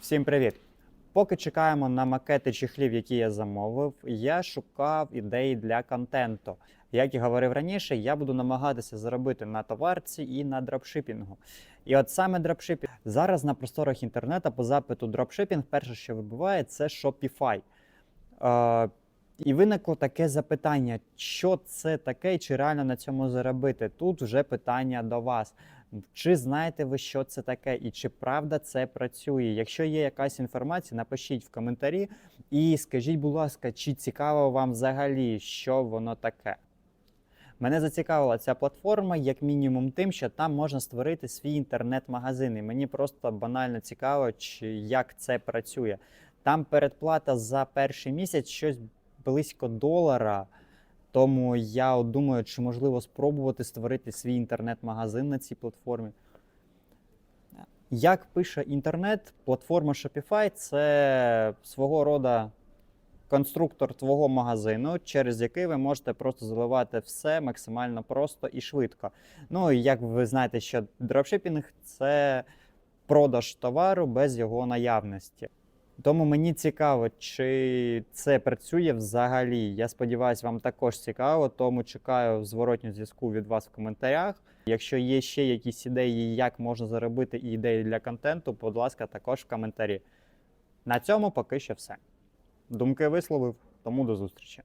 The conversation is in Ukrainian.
Всім привіт! Поки чекаємо на макети чехлів, які я замовив, я шукав ідеї для контенту. Як і говорив раніше, я буду намагатися заробити на товарці і на дропшипінгу. І от саме дропшипінг. Зараз на просторах інтернету по запиту дропшипінг перше, що вибиває, це Shopify. І виникло таке запитання: що це таке, чи реально на цьому заробити? Тут вже питання до вас. Чи знаєте ви, що це таке, і чи правда це працює? Якщо є якась інформація, напишіть в коментарі і скажіть, будь ласка, чи цікаво вам взагалі, що воно таке? Мене зацікавила ця платформа, як мінімум, тим, що там можна створити свій інтернет-магазин. І мені просто банально цікаво, чи як це працює. Там передплата за перший місяць щось близько долара. Тому я думаю, чи можливо спробувати створити свій інтернет-магазин на цій платформі. Як пише інтернет, платформа Shopify це свого роду конструктор твого магазину, через який ви можете просто заливати все максимально просто і швидко. Ну і як ви знаєте, що дропшипінг це продаж товару без його наявності. Тому мені цікаво, чи це працює взагалі. Я сподіваюся, вам також цікаво, тому чекаю зворотню зв'язку від вас в коментарях. Якщо є ще якісь ідеї, як можна заробити і ідеї для контенту, будь ласка, також в коментарі. На цьому поки що все. Думки висловив, тому до зустрічі.